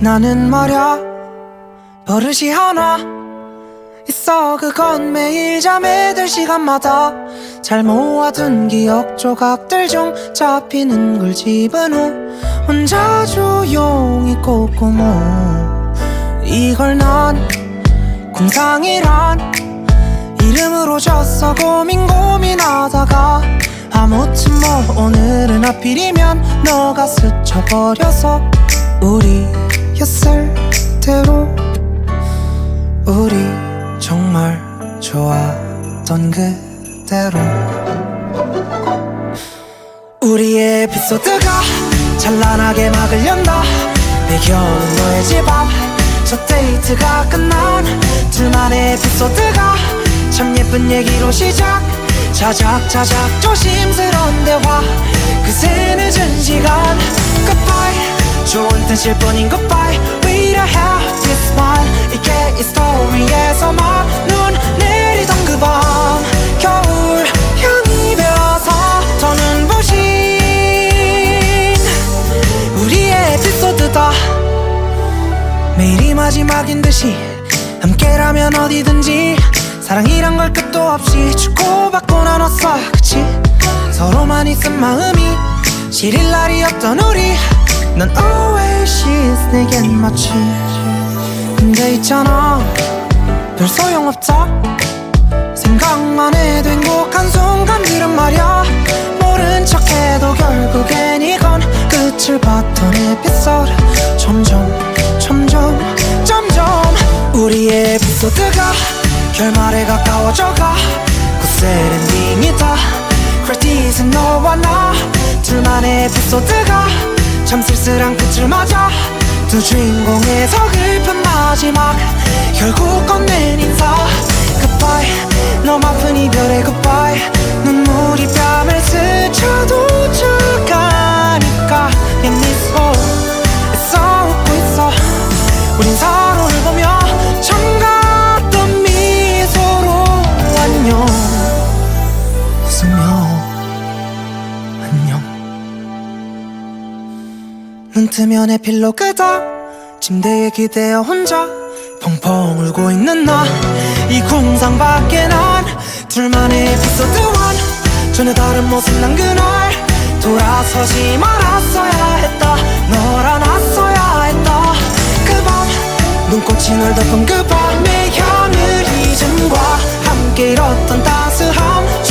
나는 말야 버릇이 하나 있어. 그건 매일 잠에 들 시간마다 잘 모아둔 기억 조각들 중 잡히는 걸 집은 후 혼자 조용히 꼼꼼호 이걸 난 궁상이란 이름으로 졌어. 고민 고민하다가 아무튼 뭐 오늘은 하필이면 너가 스쳐버려서 우리 였을 대로 우리 정말 좋았던 그대로 우리의 에피소드가 찬란하게 막을 연다. 배경은 너의 집 앞 첫 데이트가 끝난 둘만의 에피소드가 참 예쁜 얘기로 시작. 자작자작 조심스러운 대화. 그새 늦은 시간 좋은 뜻일 뿐인 goodbye. We don't have this one. 이게 이 스토리에서만 눈 내리던 그 밤. 겨울 향이 배어서 더는 부신 우리의 에피소드다. 매일이 마지막인 듯이 함께라면 어디든지 사랑이란 걸 끝도 없이 주고받고 나눴어. 그치? 서로만 있은 마음이 시릴 날이 없던 우리 넌 oasis 내겐 마치 근데 있잖아. 별 소용없다. 생각만 해도 행복한 순간들은 말야. 모른 척해도 결국엔 이건 끝을 봤던 에피소드. 점점 점점 점점 우리의 에피소드가 결말에 가까워져가. 굿셀 엔딩이다. 크레딧은 너와 나. 둘만의 에피소드가 참 쓸쓸한 끝을 맞아 두 주인공의 서글픈 마지막 결국 건넨 인사. Goodbye. 너무 아픈 이별의 goodbye. 눈물이 뺨을 스쳐도 져가니까. 내 미소 애써 웃고 있어. 우린 서 눈 뜨면 에필로 그다 침대에 기대어 혼자 펑펑 울고 있는 나. 이 궁상 밖에 난 둘만의 에피소드 원. 전혀 다른 모습 난 그날 돌아서지 말았어야 했다. 널 안았어야 했다. 그 밤 눈꽃이 널 덮은 그 밤의 향을 잊음과 함께 잃었던 따스함